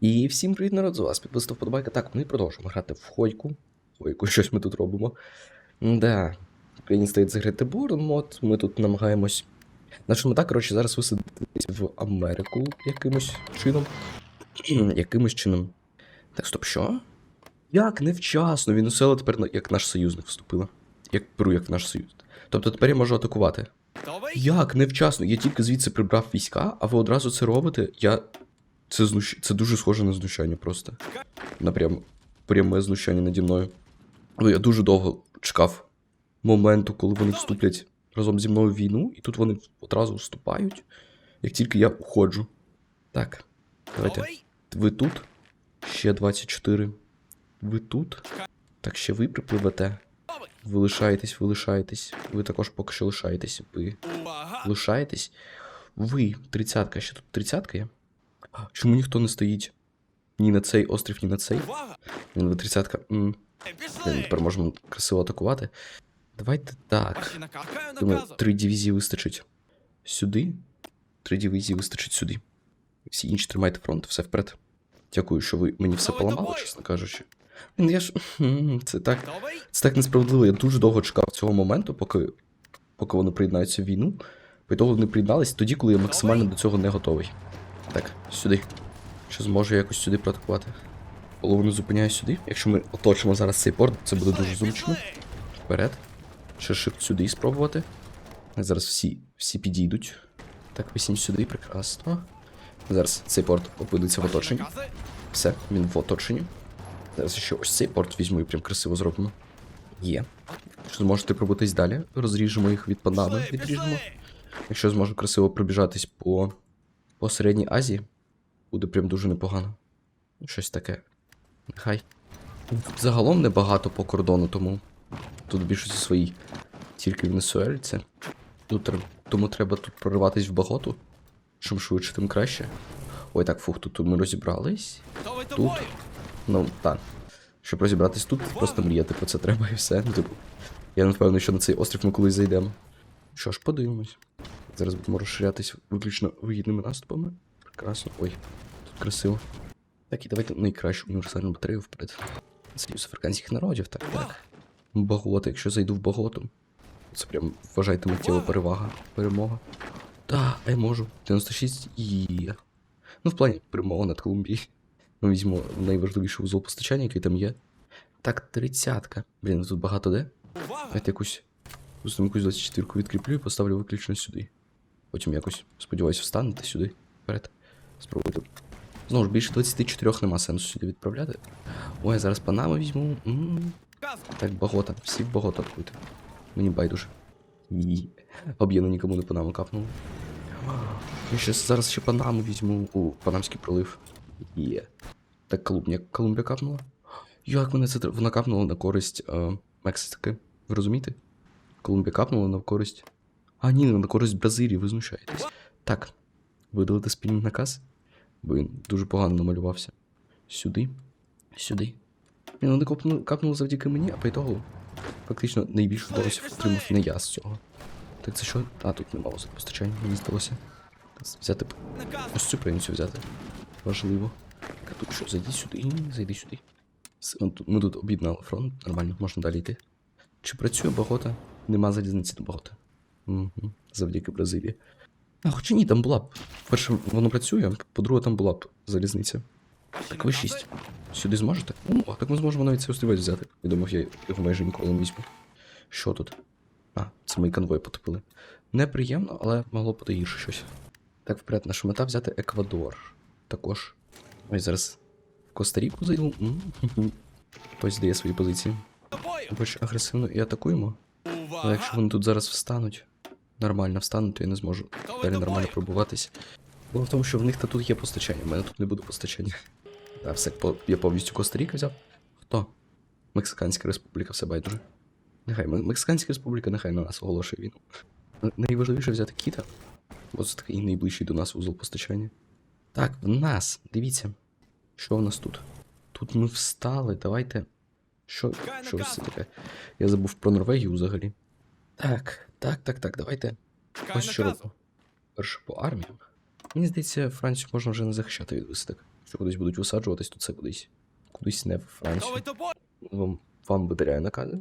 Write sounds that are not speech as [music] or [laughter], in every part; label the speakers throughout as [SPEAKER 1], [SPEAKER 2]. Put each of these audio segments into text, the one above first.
[SPEAKER 1] І всім привіт, народ, з вас підписав подобайка. Так, ми продовжуємо грати в Хойку. Хойку, [laughs] щось ми тут робимо. Да. Україні стоїть заграти Борнмот. Ми тут намагаємось. Наша мета, коротше, зараз висадитись в Америку якимось чином. [clears throat] якимось чином. Так, стоп, що? Як невчасно? Венесуела тепер як наш союзник вступила. Як Перу, як наш союз. Тобто тепер я можу атакувати. Як невчасно? Я тільки звідси прибрав війська, а ви одразу це робите. Я. Це знущ... Це дуже схоже на знущання просто. На прям... пряме знущання наді мною. Ну, я дуже довго чекав моменту, коли вони вступлять разом зі мною в війну, і тут вони одразу вступають, як тільки я уходжу. Так, давайте. Ви тут? Ще 24. Ви тут? Так, ще ви припливете. Ви лишаєтесь, ви лишаєтесь. Ви також поки що лишаєтесь. Ви лишаєтесь. Ви, тридцятка, ще тут тридцятка є? А, Чому ніхто не стоїть ні на цей острів, ні на цей? Він ви тридцятка. Тепер можемо красиво атакувати. Давайте так. Думаю, три дивізії вистачить сюди. Три дивізії вистачить сюди. Всі інші тримайте фронт, все вперед. Дякую, що ви мені все поламали, чесно кажучи. Я ж. [laughs] Це так. Це так несправедливо. Я дуже довго чекав цього моменту, поки, поки вони приєднаються в війну. По того вони приєднались тоді, коли я максимально до цього не готовий. Так, сюди. Що зможу якось сюди проатакувати? Половину зупиняю сюди. Якщо ми оточимо зараз цей порт, це буде дуже зручно. Вперед. Ще shift сюди спробувати. Зараз всі, всі підійдуть. Так, висім сюди, прекрасно. Зараз цей порт опиниться в оточенні. Все, він в оточенні. Зараз ще ось цей порт візьму і прям красиво зроблено. Є. Якщо зможете пробитись далі, розріжемо їх від Панами, відріжемо. Якщо зможу красиво пробіжатись по, по Середній Азії, буде прям дуже непогано. Щось таке. Нехай. Тут загалом небагато по кордону, тому тут більшості свої тільки венесуельці. Тут, тому треба тут прориватись в баготу. Чим швидше, тим краще. Ой, так, фух, тут ми розібрались. Тут. Ну, так. Щоб розібратись тут, просто мріяти про це треба і все. Ну, типу, я не впевнений, що на цей острів ми колись зайдемо. Що ж, подивимось. Зараз будемо розширятись виключно вигідними наступами. Прекрасно. Ой, тут красиво. Так, і давайте найкращу універсальну батарею вперед. Союз африканських народів, так, так. Багота, якщо зайду в баготу. Це прям вважайте миттєва перевага. Перемога. Так, я можу. 96 є. Ну, в плані перемога над Колумбією. Ми візьмемо найважливіший узол постачання, який там є. Так, тридцятка. Блін, тут багато де. Давайте якусь. Якусь 24 відкріплю і поставлю виключно сюди. Потім якось, сподіваюся, встанете сюди. Вперед. Спробуйте. Знову ж більше 24 нема сенсу сюди відправляти. Ой, я зараз панами візьму. М. Так, багота. Всі в багота атакуйте. Мені байдуже. Ні. Об'єдно нікому не панаму капнуло. Я ще зараз ще панаму візьму. У панамський пролив. Є. Так, Колумбія, Колумбія капнула. Як мене це вона капнула на користь е, Мексики. Ви розумієте? Колумбія капнула на користь. А, ні, на користь Бразилії, ви знущаєтесь. Так. Видалити спільний наказ? Бо він дуже погано намалювався. Сюди. Сюди. Ні, вони капнули, капнули завдяки мені, а по ітогу фактично найбільше вдалося втримав не я з цього. Так це що? А, тут нема постачання, мені здалося. Взяти ось цю провінцію взяти. Важливо. Так, тут що, зайди сюди, зайди сюди. Ми тут, об'єднали фронт, нормально, можна далі йти. Чи працює багота? Нема залізниці до багота. Угу. Завдяки Бразилії. А, хоча ні, там була б. Перше, воно працює, по-друге, там була б залізниця. Так, ви 6. Сюди зможете? О, так ми зможемо навіть цей острівець взяти. Я думав, я його майже ніколи не візьму. Що тут? А, це мої конвої потопили. Неприємно, але могло бути гірше щось. Так, вперед, наша мета взяти Еквадор. Також. Ось зараз в Коста-Ріку зайду. Хтось здає свої позиції. Більш агресивно і атакуємо. Але якщо вони тут зараз встануть, нормально встануть, то я не зможу далі нормально пробуватись. Було в тому, що в них та тут є постачання, в мене тут не буде постачання. [laughs] Так, все, я повністю Коста-Ріка взяв. Хто? Мексиканська республіка, все байдуже. Нехай Мексиканська республіка, нехай на нас оголошує війну. Найважливіше взяти Кіта, бо це такий найближчий до нас узол постачання. Так, в нас, дивіться, що в нас тут? Тут ми встали, давайте. Що, що це таке? Я забув про Норвегію взагалі. Так, так, так, так, давайте. Ось що робимо. Перше по арміям. Мені здається, Францію можна вже не захищати від висадок. Що кудись будуть висаджуватись, то це кудись. Кудись не в Францію. Вам, вам видаляю накази.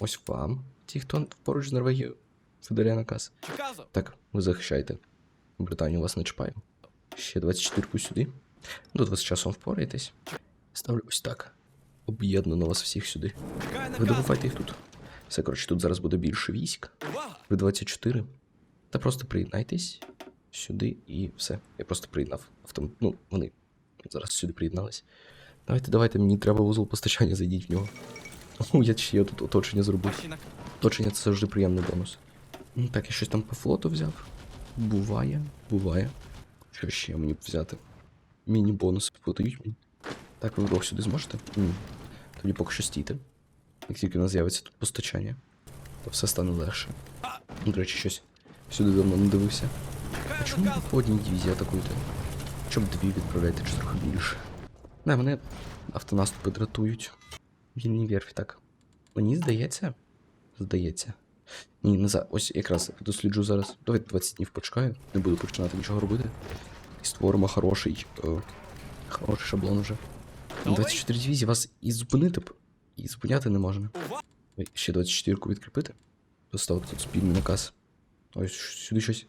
[SPEAKER 1] Ось вам. Ті, хто поруч з Норвегією, видаляє наказ. Так, ви захищаєте. Британію вас не чіпає. Ще 24 сюди. До 20 часом впораєтесь. Ставлю ось так. Об'єднано вас всіх сюди. Ви
[SPEAKER 2] наказ!
[SPEAKER 1] добивайте їх тут. Все, коротше, тут зараз буде більше військ. Ви 24. Та просто приєднайтесь сюди і все. Я просто приєднав автом. Ну, вони зараз сюди приєднались. Давайте, давайте, мені треба вузол постачання, зайдіть в нього. О, я ще тут оточення зробив. Оточення це завжди приємний бонус. Ну, Так, я щось там по флоту взяв. Буває, буває. Що ще мені взяти? Міні-бонуси подають мені. Так, ви вдвох сюди зможете? Ні. Тоді поки що стійте. Як тільки у нас з'явиться тут постачання, то все стане легше. Ну, До речі, щось сюди давно не дивився. А чому ви по одній дивізії атакуєте? Щоб дві відправляйте чи трохи більше. Не, мене автонаступи дратують. Вільні верфі, так. Мені здається. Здається. Ні, не за. Ось якраз досліджу зараз. Давайте 20 днів почекаю. Не буду починати нічого робити. І створимо хороший. Е, хороший шаблон.
[SPEAKER 2] Готовий?
[SPEAKER 1] 24 дивізії вас і зупинити б. І зупиняти не можна. Ой, Ще 24 відкріпити. Поставити тут спільний наказ. Ось сюди щось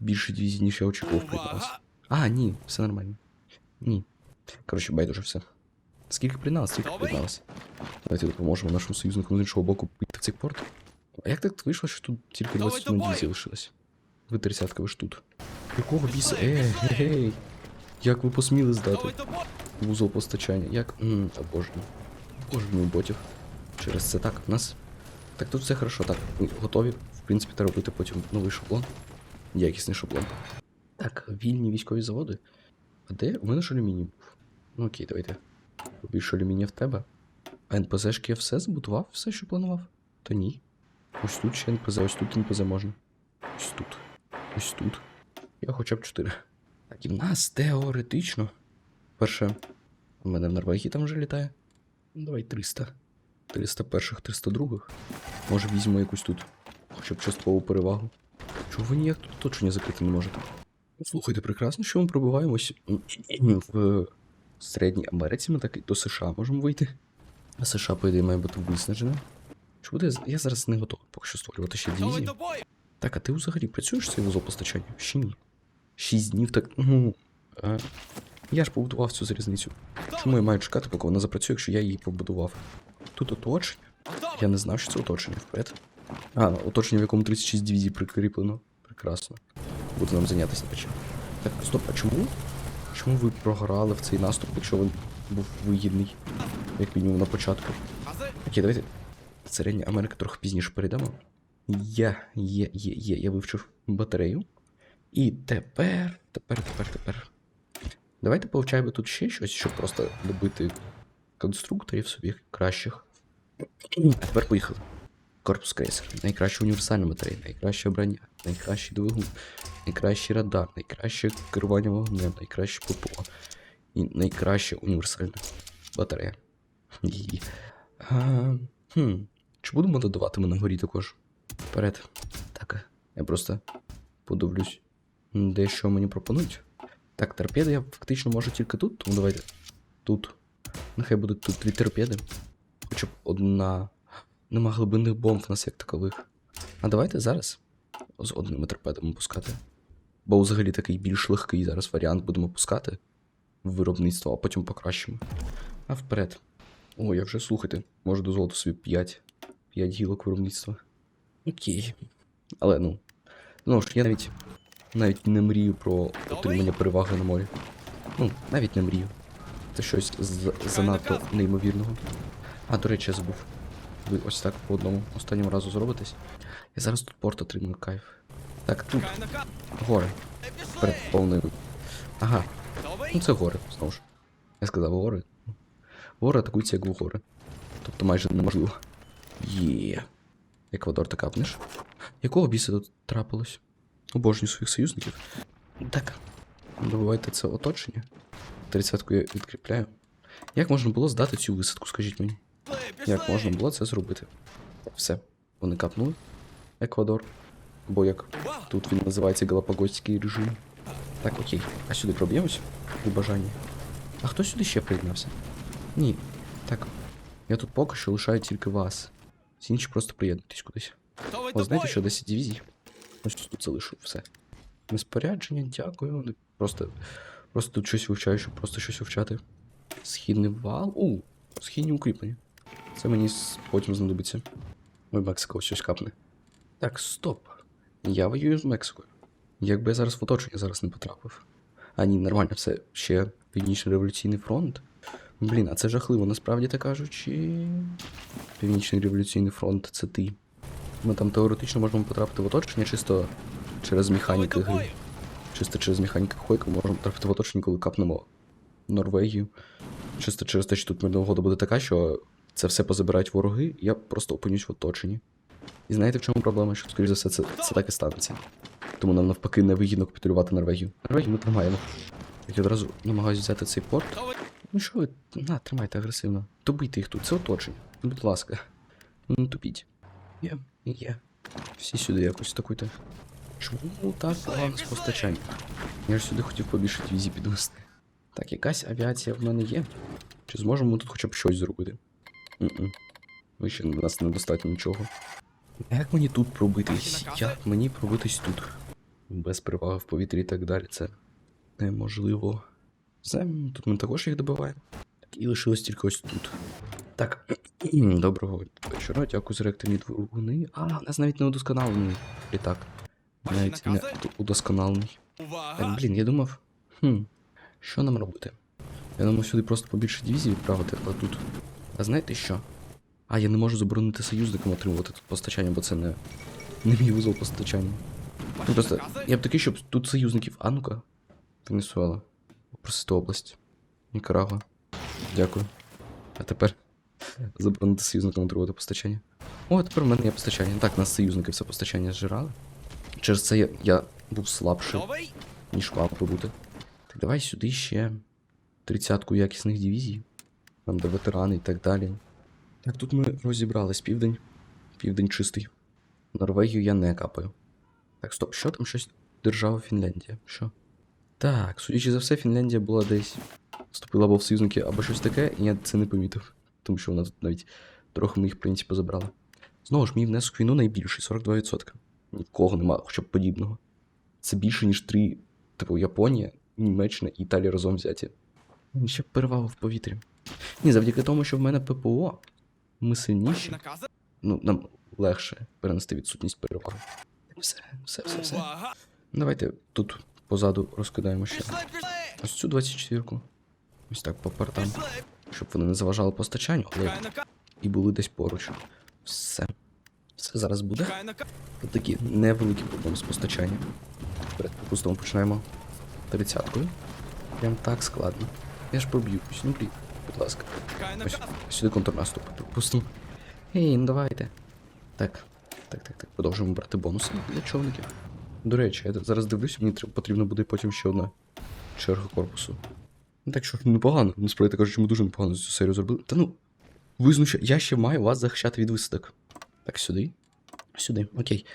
[SPEAKER 1] більше дивізій, ніж я очікував приєдналось. А, ні, все нормально. Ні. Коротше, байдуже все. Скільки приєдналось, стільки
[SPEAKER 2] Готовий?
[SPEAKER 1] приєдналось. Давайте допоможемо нашому союзнику з іншого боку піти в цей порт. А як так вийшло, що тут тільки
[SPEAKER 2] Готовий
[SPEAKER 1] 21
[SPEAKER 2] до
[SPEAKER 1] дивізія лишилось? Ви тридцятка, ви ж тут. Якого біса? Ей, гей! Як ви посміли здати? Вузол постачання. Як. Ммм, обожнюю. Обожнюю ботів. Через це так, у нас. Так тут все хорошо, так. Ми готові, в принципі, та робити потім новий шаблон. Якісний шаблон. Так, вільні військові заводи. А де? У мене ж алюміній був. Ну окей, давайте. Більше алюмінія в тебе. А НПЗшки я все збудував, все, що планував? То ні. Ось тут ще НПЗ, ось тут НПЗ можна. Ось тут. Ось тут. Я хоча б 4. Так, і в нас теоретично. Перше, у мене в Норвегії там вже літає. Ну, Давай 300. 300 перших, 300 других. Може візьмемо якусь тут. Хоча б часткову перевагу. Чого ви ніяк тут оточення закрити не можете? Ну, Слухайте, прекрасно, що ми пробиваємось в Середній Америці. Ми так і до США можемо вийти. А США, по ідеї, має бути виснажене. Чи буде. Я зараз не готовий поки що створювати ще дивізії. Так, а ти взагалі працюєш цей вузол постачання? Ще ні. Шість днів так. Ну. А... Я ж побудував цю залізницю. Чому я маю чекати, поки вона запрацює, якщо я її побудував? Тут оточення. Я не знав, що це оточення вперед. А, оточення, в якому 36 дивізій прикріплено. Прекрасно. Буде нам зайнятися нічим. Так, стоп, а чому? Чому ви програли в цей наступ, якщо він був вигідний? Як мінімум на початку. Окей, давайте. Середня Америка трохи пізніше перейдемо. Я, є, є, є, я вивчив батарею. І тепер, тепер, тепер, тепер. Давайте повчаємо тут ще щось, щоб просто добити конструкторів собі кращих. А тепер поїхали. Корпус крейсер. Найкраща універсальна батарея, найкраща броня, найкращий двигун, найкращий радар, найкраще керування вогнем, найкраще ППО. І найкраща універсальна батарея. Її. А, хм. Чи будемо додавати ми на горі також? Вперед. Так, я просто подивлюсь, дещо мені пропонують. Так, торпеди я фактично можу тільки тут, тому давайте тут. Нехай будуть тут дві торпеди. Хоча б одна. Нема глибинних бомб в нас як такових. А давайте зараз з одними торпедами пускати. Бо взагалі такий більш легкий зараз варіант будемо пускати в виробництво, а потім покращимо. А вперед. О, я вже слухайте, можу дозволити собі 5. 5 гілок виробництва. Окей. Але ну. Ну ж, я навіть навіть не мрію про отримання переваги на морі. Ну, навіть не мрію. Це щось з- занадто неймовірного. А, до речі, я забув. Ви ось так по одному останньому разу зробитесь. Я зараз тут порт отримую кайф. Так, тут гори. Перед повною. Ага, Ну, це гори, знову ж. Я сказав гори. Гори атакуються як в гори. Тобто майже неможливо. Є. Еквадор ти капнеш. Якого біса тут трапилось? Обожнюю своїх союзників. Так. Добивайте це оточення. Тридцятку я відкріпляю. Як можна було здати цю висадку, скажіть мені?
[SPEAKER 2] Пішли! Пішли!
[SPEAKER 1] Як можна було це зробити? Все. Вони капнули. Еквадор. Бо як
[SPEAKER 2] Увага!
[SPEAKER 1] Тут він називається Галапагоський режим. Так, окей. А сюди проб'ємось? При бажанні. А хто сюди ще приєднався? Ні. Так. Я тут поки що лишаю тільки вас. Всі інші просто приєднуйтесь кудись. О, знаєте, що 10 дивізій? Ось тут залишу все. Неспорядження, дякую. Просто, просто тут щось вивчаю, щоб просто щось вивчати. Східний вал. У, східні укріплення. Це мені потім знадобиться. Ой, Мексика ось щось капне. Так, стоп. Я воюю з Мексикою. Якби я зараз в оточення зараз не потрапив. А ні, нормально, все ще Північний революційний фронт. Блін, а це жахливо, насправді так кажучи. Північний революційний фронт це ти. Ми там теоретично можемо потрапити в оточення чисто через механіки гри. Чисто через механіки хойка можемо потрапити в оточення, коли капнемо Норвегію. Чисто через те, що тут мирна угода буде така, що це все позабирають вороги, я просто опинюсь в оточенні. І знаєте, в чому проблема? Що, скоріш за все, це, це так і станеться. Тому нам навпаки не вигідно капітулювати Норвегію. Норвегію ми тримаємо. Я одразу намагаюся взяти цей порт. Ну що ви, на, тримайте агресивно. Тупийте їх тут, це оточення. Будь ласка. Ну, тупіть. Є, є. Всі сюди якось атакуйте. Чому так погано з постачанням? Я ж сюди хотів побільше дивізій підвести. Так, якась авіація в мене є. Чи зможемо ми тут хоча б щось зробити? М-м. Ви ще в нас недостатньо нічого. Як мені тут пробитись? Як мені пробитись тут? Без переваги в повітрі і так далі. Це неможливо. Все, тут ми також їх добиваємо. І лишилось тільки ось тут. Так, [clears throat] доброго вечора, дякую за реактивні двигуни. А, у нас навіть не удосконалений літак. Навіть не уд- удосконалений. Так, блін, я думав. Хм, що нам робити? Я думав сюди просто побільше дивізій відправити, але тут. А знаєте що? А, я не можу заборонити союзникам отримувати тут постачання, бо це не, не мій вузол постачання. Ну просто, я б такий, щоб тут союзників. А ну-ка. Венесуела. Попросити область. Нікарагуа. Дякую. А тепер заборонити союзникам отримувати постачання. О, тепер в мене є постачання. Так, нас союзники все постачання зжирали. Через це я, я був слабший ніж мав би бути. Так давай сюди ще тридцятку якісних дивізій. Там де ветерани і так далі. Так, тут ми розібрались південь. Південь чистий. Норвегію я не капаю. Так, стоп, що там щось держава Фінляндія? Що? Так, судячи за все, Фінляндія була десь. Вступила або в союзники, або щось таке, і я це не помітив. Тому що вона тут навіть трохи моїх принципів позабрала. Знову ж, мій внесок війну найбільший 42%. Ні в кого нема хоча б подібного. Це більше, ніж три, типу, Японія, Німеччина і Італія разом взяті. Ще перевага в повітрі. Ні, завдяки тому, що в мене ППО, ми сильніші, ну, нам легше перенести відсутність переваги. Все, все, все, все. Давайте тут позаду розкидаємо ще. Ось цю 24-ку. Ось так по портам. Щоб вони не заважали постачанню, але і були десь поруч. Все. Все зараз буде. Тут такі невеликі проблеми з постачанням. Перед припустимо починаємо тридцяткою. Прям так складно. Я ж проб'юсь, ну блін, будь ласка. Ось сюди контрнаступ. Припустимо. Ей, ну давайте. Так, так, так, так. Продовжуємо брати бонуси для човників. До речі, я зараз дивлюся, мені потрібно буде потім ще одна черга корпусу. Ну так що непогано. Насправді кажучи, ми дуже непогано цю серію зробили. Та ну, визнача, я ще маю вас захищати від висадок. Так, сюди. Сюди, окей.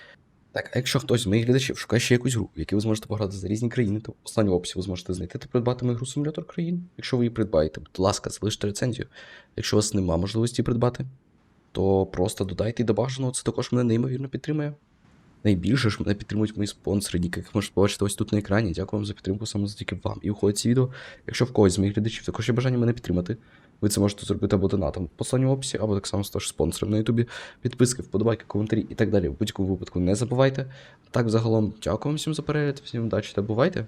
[SPEAKER 1] Так, а якщо хтось з моїх глядачів шукає ще якусь гру, в якій ви зможете пограти за різні країни, то в останньому описі ви зможете знайти та придбати мою гру симулятор країн. Якщо ви її придбаєте, будь ласка, залиште рецензію. Якщо у вас нема можливості придбати, то просто додайте і до бажаного, це також мене неймовірно підтримує. Найбільше ж мене підтримують мої спонсори, яких можете побачити ось тут на екрані. Дякую вам за підтримку саме завдяки вам. І уходить це відео. Якщо в когось з моїх глядачів також є бажання мене підтримати, ви це можете зробити або донатом в останньому описі, або так само стаж спонсором на Ютубі. Підписки, вподобайки, коментарі і так далі. В будь-якому випадку не забувайте. Так, загалом, дякую вам всім за перегляд, всім удачі та бувайте!